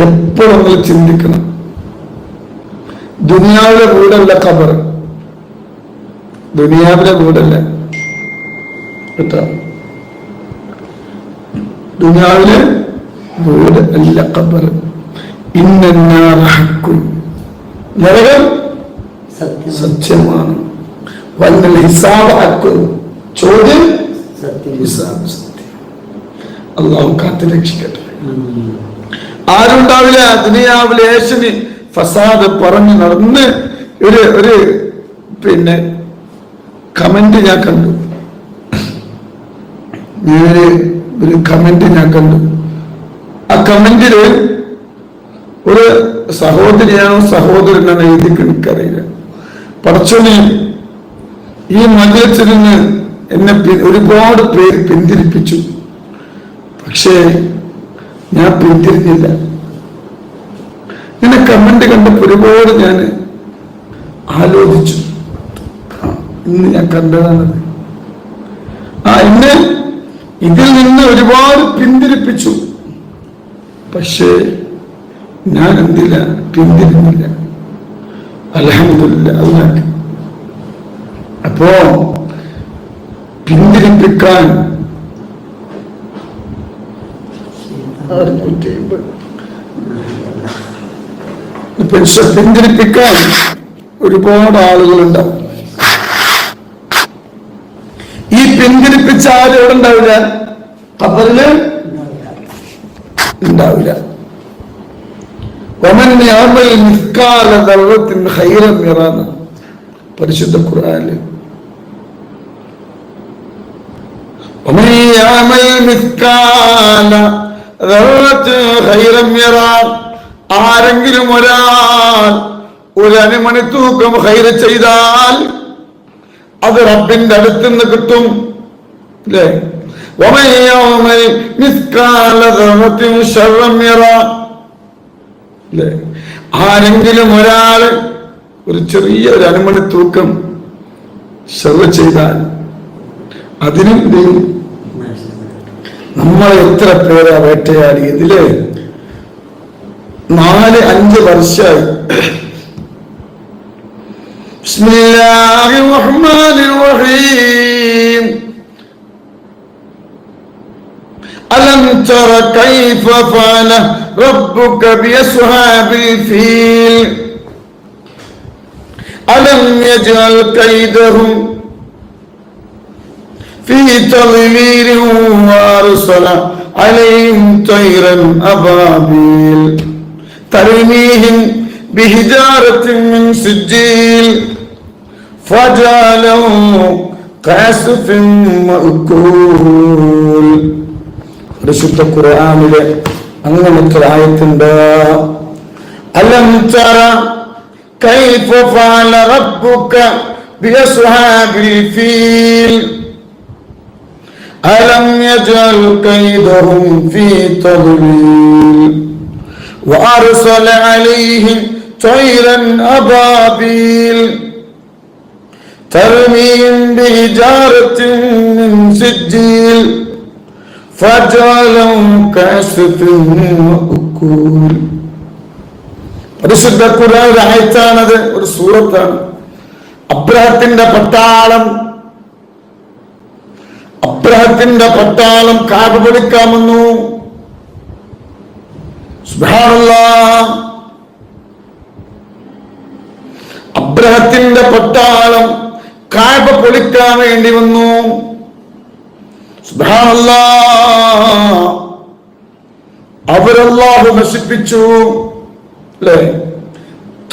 എപ്പോഴും നമ്മൾ ചിന്തിക്കണം. ദുനിയാവിലെ വീടല്ല ഖബർ. ദുനിയാവിലെ വീടല്ല. കേട്ടോ ദുനിയാവിലെ വീട് അല്ല ഖബർ. ഇന്നും നരകം സത്യം സത്യമാണ്. വന്നൽ ഹിസാബ് ഹക്കും ചോദ്യം ഹിസാബ് സത്യം. അള്ളാഹു കാത്തു രക്ഷിക്കട്ടെ. ആരുണ്ടാവില്ല? ദുനിയാവിലെ യേശുന് ഫസാദ് പറഞ്ഞു നടന്ന് ഒരു ഒരു പിന്നെ കമന്റ് ഞാൻ കണ്ടു. ഞാനൊരു ഒരു കമന്റ് ഞാൻ കണ്ടു. ആ കമന്റിൽ ഒരു സഹോദരിയാണോ സഹോദരനാണോ എഴുതി എനിക്കറിയില്ല. പറച്ചോനെ ഈ മജത്തിൽ നിന്ന് എന്നെ ഒരുപാട് പേര് പിന്തിരിപ്പിച്ചു. പക്ഷേ ഞാൻ പിന്തിരിഞ്ഞില്ല. ഇങ്ങനെ കമന്റ് കണ്ടപ്പോൾ ഒരുപാട് ഞാൻ ആലോചിച്ചു. ഇന്ന് ഞാൻ കണ്ടതാണത് ആ ഇന്ന് ഇതിൽ നിന്ന് ഒരുപാട് പിന്തിരിപ്പിച്ചു. പക്ഷേ ഞാൻ എന്തില്ല? പിന്തിരിഞ്ഞില്ല. അലഹമില്ല അതിനാക്കി അപ്പോ പിന്തിരിപ്പിക്കാൻ നൂറ്റി അമ്പത് പെൻഷൻ പിന്തിരിപ്പിക്കാൻ ഒരുപാട് ആളുകളുണ്ടാവും ഈ പിന്തിരിപ്പിച്ച ആരോടെ ഉണ്ടാവില്ല? ഖബറിൽ ഉണ്ടാവില്ല. ഒമൻ യാമൽ നിസ്കാല ദർവത്തിന് ഹൈറം നിറാണ് പരിശുദ്ധ ഖുർആാനിൽ ഒമൻ യാമൽ നിസ്കാല ആരെങ്കിലും ഒരാൾ ഒരനുമണി തൂക്കം ഹൈർ ചെയ്താൽ അത് റബ്ബിന്റെ അടുത്ത് നിന്ന് കിട്ടും അല്ലേ ആരെങ്കിലും ഒരാൾ ഒരു ചെറിയ ഒരു അനുമണി തൂക്കം ചെയ്താൽ അതിനും നമ്മൾ എത്ര പേരാ വേട്ടയാടിയതില് നാല് അഞ്ച് വർഷമായി ബിസ്മില്ലാഹിർ റഹ്മാനിർ റഹീം ألم تر كيف فعل ربك بأصحاب الفيل ألم يجعل كيدهم في تضليل وأرسل عليهم طيرا أبابيل ترميهم بحجارة من سجيل فجعلهم كعسف مأكول പരിശുദ്ധ ഖുർആനിലെ അങ്ങനത്തെ ആയത്തുണ്ട് അലം തറ കൈഫ ഫഅല റബ്ബുക ബിഅസ്ഹാബിൽ ഫീൽ അലം യജഅൽ കൈദഹും ഫീ തദ്ലീൽ وأرسل عليهم طيرا أبابيل ترميهم بحجارة من سجيل فجعلهم كعسف مأكول പരിശുദ്ധ ഖുർആൻ ഒരു ആയത്താണത് ഒരു സൂറത്താണ് അബ്രഹത്തിന്റെ പട്ടാളം അബ്രഹത്തിന്റെ പട്ടാളം കാബ് പിടിക്കാമെന്നു. അബ്രഹത്തിന്റെ പട്ടാളം കാബ പൊളിക്കാൻ വേണ്ടി വന്നു. അവരല്ലാഹു നശിപ്പിച്ചു അല്ലേ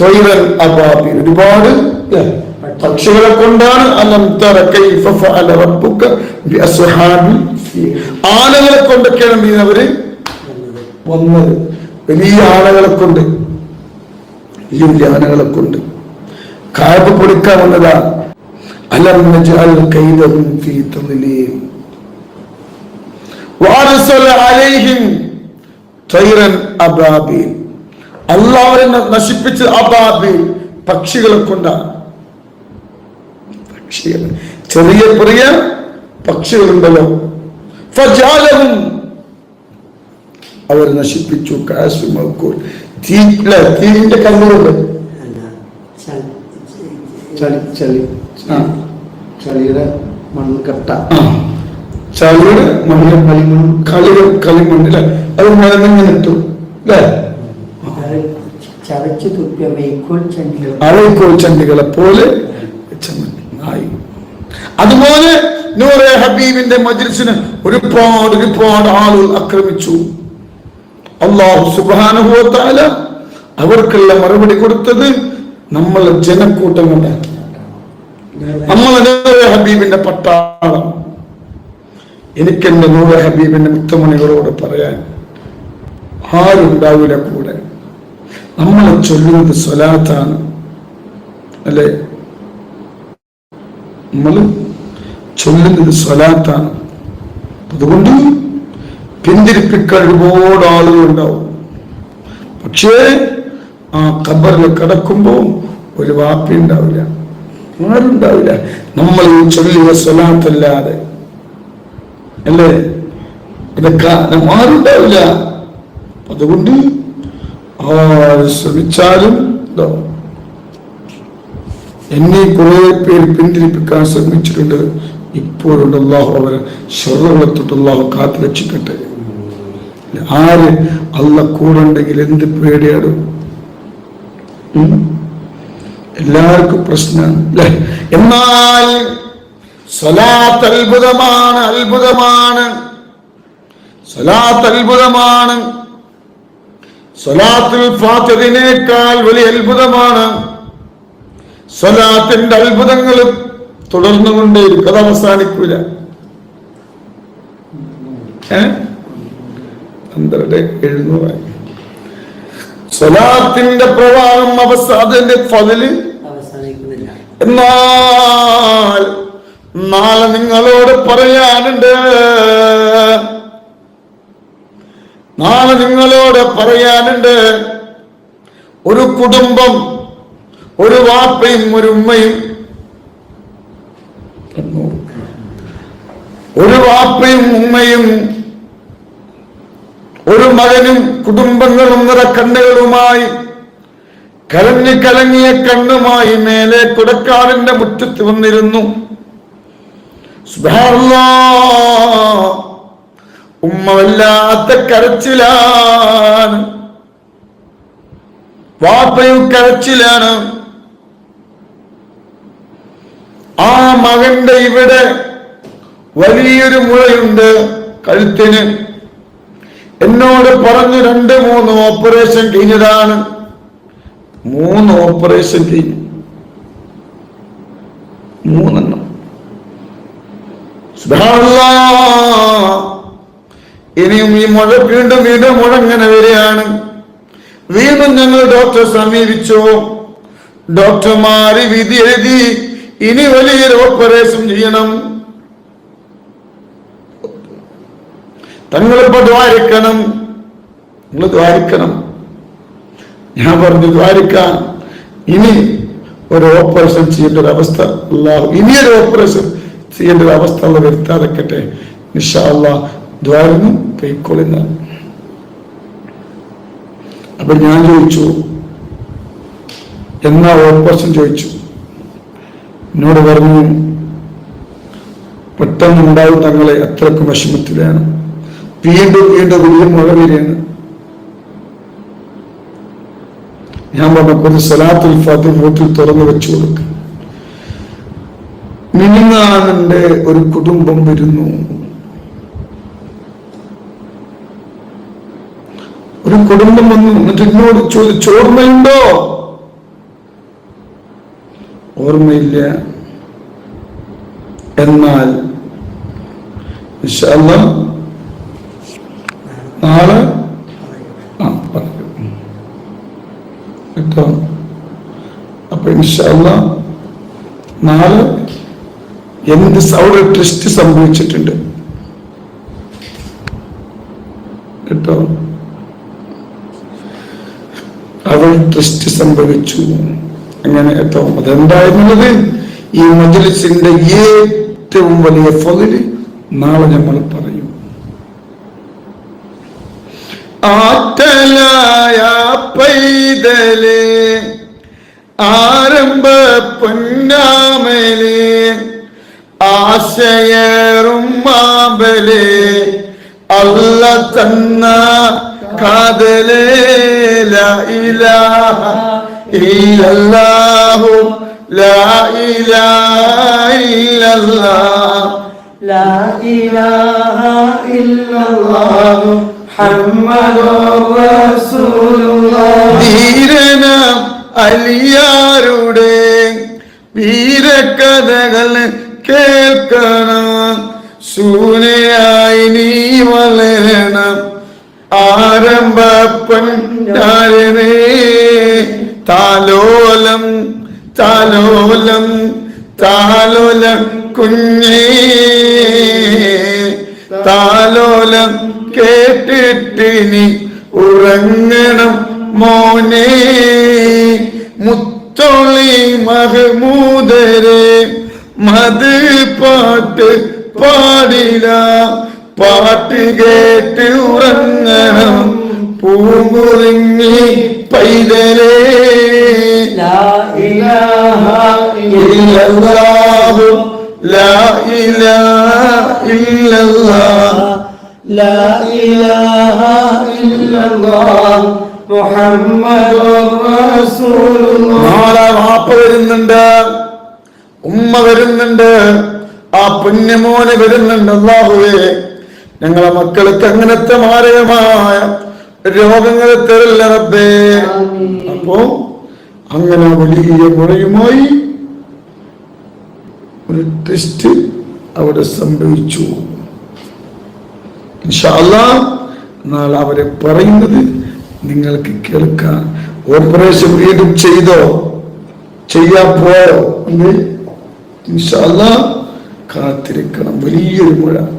തൊയ്വൻ അബാബി ഒരുപാട്? പക്ഷികളെ കൊണ്ടാണ് ആനകളെ കൊണ്ടൊക്കെയാണ് എന്ത് അവർ വന്നത്. വലിയ ആനകളെ കൊണ്ട് ഈ വലിയ ആനകളെ കൊണ്ട്. കായപ്പ് പൊടിക്കാൻ വന്നതാ. അലം നജാൽ കൈതവും തീത്തുന്നിലേയും അള്ളാഹ് നശിപ്പിച്ച് അബാബി പക്ഷികളെ കൊണ്ടാണ്. പക്ഷികൾ ചെറിയ ചെറിയ പക്ഷികളുണ്ടല്ലോ. ഫജാലവും അവർ നശിപ്പിച്ചു കാശു മക്കൂൽ തീ ഇല്ല തീരിന്റെ കണ്ണുകൊണ്ട്. ചളിയുടെ മണ്ണ് കട്ട ആ. ചളിയുടെ കളിമൺ കളികൾ കളിമണ്ണില്ല അത് നിലനിങ്ങനെ ഇട്ടു അല്ലേ? അത് ചവച്ച് തുപ്പിയ വൈക്കോൽ ചണ്ടികളെ പോലെ മണ്ണ് ആയി അതുപോലെ നൂറെ ഹബീബിന്റെ മജ്ലിസിന് ഒരുപാട് ഒരുപാട് ആളുകൾ ആക്രമിച്ചു. അള്ളാഹു സുബാനുഭവത്താല അവർക്കുള്ള മറുപടി കൊടുത്തത് നമ്മൾ ജനക്കൂട്ടം കൊണ്ട് നമ്മൾ നൂറെ ഹബീബിന്റെ പട്ടാളം. എനിക്കെന്റെ നൂറെ ഹബീബിന്റെ മുത്തമണികളോട് പറയാൻ ആരുണ്ടാവില്ല കൂടെ? നമ്മൾ ചൊല്ലുന്നത് സ്വലാത്താണ്. അല്ലെ? നമ്മൾ ചൊല്ലുന്നത് സ്വലാത്താണ്. അതുകൊണ്ട് പിന്തിരിപ്പിക്കാൻ ഒരുപാട് ആളുകൾ ഉണ്ടാവും. പക്ഷേ ആ ഖബറിൽ കിടക്കുമ്പോൾ ഒരു വാപ്പി ഉണ്ടാവില്ല. ആരുണ്ടാവില്ല. നമ്മൾ ഈ ചൊല്ലിയ സ്വലാത്തല്ലാതെ. അല്ലേ? ഇതൊക്കെ ആരുണ്ടാവില്ല. അതുകൊണ്ട് ആര് ശ്രമിച്ചാലും എന്നെ കുറെ പേര് പിന്തിരിപ്പിക്കാൻ ശ്രമിച്ചിട്ടുണ്ട്. ഇപ്പോഴുണ്ട് അള്ളാഹു അവരെ ഷെറുകളെ അള്ളാഹു കാത്തു രക്ഷിക്കട്ടെ. ആര് അല്ല കൂടെ ഉണ്ടെങ്കിൽ എന്ത് പേടിയാണ് എല്ലാവർക്കും പ്രശ്നമാണ് എന്നാൽ സ്വലാത്ത് അത്ഭുതമാണ്. അത്ഭുതമാണ് സ്വലാത്ത് അത്ഭുതമാണ് സ്വലാത്തിൽ ഫാത്തിനേക്കാൾ വലിയ അത്ഭുതമാണ്. സ്വലാത്തിന്റെ അത്ഭുതങ്ങൾ തുടർന്നുകൊണ്ടേയിരിക്കും അത് അവസാനിക്കൂല. ഏ? പന്ത്രണ്ട് എഴുന്നൂറായി സ്വലാത്തിന്റെ പ്രവാഹം അവസാദന്റെ ഫതിൽ. എന്നാൽ നാളെ നിങ്ങളോട് പറയാനുണ്ട്. നാളെ നിങ്ങളോട് പറയാനുണ്ട്. ഒരു കുടുംബം ഒരു വാപ്പയും ഒരു ഉമ്മയും ഒരു വാപ്പയും ഉമ്മയും ഒരു മകനും കുടുംബങ്ങളും നിറക്കണ്ണുകളുമായി കലഞ്ഞു കലങ്ങിയ കണ്ണുമായി മേലെ കുടക്കാറിന്റെ മുറ്റത്ത് വന്നിരുന്നു. ഉമ്മ വല്ലാത്ത കരച്ചിലാണ്. വാപ്പയും കരച്ചിലാണ്. ആ മകന്റെ ഇവിടെ വലിയൊരു മുഴയുണ്ട് കഴുത്തിന്. എന്നോട് പറഞ്ഞു രണ്ട് മൂന്ന് ഓപ്പറേഷൻ കഴിഞ്ഞതാണ്. മൂന്ന് ഓപ്പറേഷൻ കഴിഞ്ഞു. മൂന്നെണ്ണം. ഇനിയും ഈ മുഴ വീണ്ടും വീണ്ടും മുഴങ്ങനെ വരികയാണ്. വീണ്ടും ഞങ്ങൾ ഡോക്ടറെ സമീപിച്ചു. ഡോക്ടർമാര് വിധി എഴുതി ഇനി വലിയൊരു ഓപ്പറേഷൻ ചെയ്യണം. തങ്ങളിപ്പോ ദ്വാരിക്കണം. നിങ്ങൾ ദ്വാരിക്കണം. ഞാൻ പറഞ്ഞു ദ്വാരിക്കാൻ. ഇനി ഒരു ഓപ്പറേഷൻ ചെയ്യേണ്ട ഒരു അവസ്ഥ അല്ലാഹു ഇനിയൊരു ഓപ്പറേഷൻ ചെയ്യേണ്ട ഒരു അവസ്ഥ ഉള്ള വരുത്താതെക്കട്ടെ നിഷാള്ള ദ്വാരുന്നു കൈക്കൊള്ളുന്ന. അപ്പൊ ഞാൻ ചോദിച്ചു എന്നാ ഓപ്പറേഷൻ ചോദിച്ചു? എന്നോട് പറഞ്ഞു പെട്ടെന്നുണ്ടാവും തങ്ങളെ അത്രക്കും വിഷമത്തിലാണ്. വീണ്ടും വീണ്ടും വലിയ മഴ വരികയാണ്. ഞാൻ പറഞ്ഞ കുറച്ച് സലാത്തുൽ ഫാത്തിഹ വീട്ടിൽ തുറന്നു വെച്ചു കൊടുക്കും. മിനിങ്ങാനന്റെ ഒരു കുടുംബം വരുന്നു. ഒരു കുടുംബം വന്നു. എന്നിട്ട് എന്നോട് ചോദിച്ചു ഓർമ്മയുണ്ടോ ഓർമ്മയില്ല. എന്നാൽ നാളെ ആ കേട്ടോ? അപ്പൊ ഇൻഷല്ല നാളെ എന്ത് അവിടെ ട്രിസ്റ്റ് സംഭവിച്ചിട്ടുണ്ട്. കേട്ടോ? അവൾ ട്രിസ്റ്റ് സംഭവിച്ചു. അങ്ങനെ കേട്ടോ. അതെന്തായിരുന്നത്? ഈ മജലിസിന്റെ ഏറ്റവും വലിയ ഫതിൽ നാളെ നമ്മൾ പറയും. ആറ്റലായ പൈതലേ ആരംഭ പൊന്നാമലേ ആശയറും മാബലേ അല്ല തന്ന കാതലേ ഇലാഹ ഇല്ലല്ലാഹു ലാ ഇലാഹ ഇല്ലല്ലാഹ്. ലാ ഇലാഹ ഇല്ലല്ലാഹു മുഹമ്മദുർ റസൂലുള്ളാഹ്. ധീരന അലിയാരുടെ വീരകഥകൾ കേൾക്കണം. സൂനയായി നീ വളരണം. ആരംഭപ്പൻ ഞാരനേ താലോലം താലോലം താലോല കുഞ്ഞേ. താലോലം കേട്ടിട്ടിനി ഉറങ്ങണം മോനെ. മുത്തൊളി മഹമൂദരെ മത് പാട്ട് പാടില്ല പാട്ട് കേട്ട് ഉറങ്ങണം പൂങ്കുറിഞ്ഞി പൈതലേ. വരുന്നുണ്ട്. ഉമ്മ വരുന്നുണ്ട്. ആ പുണ്യമോനെ വരുന്നുണ്ട്. അള്ളാഹുവേ ഞങ്ങളെ മക്കൾക്ക് അങ്ങനത്തെ മാരകമായ രോഗങ്ങളെ തരല്ല റബ്ബേ. അപ്പോ അങ്ങനെ വലിയ മുറയുമായി ഒരു ടെസ്റ്റ് അവിടെ സംഭവിച്ചു. എന്നാൽ അവരെ പറയുന്നത് നിങ്ങൾക്ക് കേൾക്കാൻ ഓപ്പറേഷൻ വീണ്ടും ചെയ്തോ? ചെയ്യാൻ പോയോ? കാത്തിരിക്കണം. വലിയൊരു മുഴ.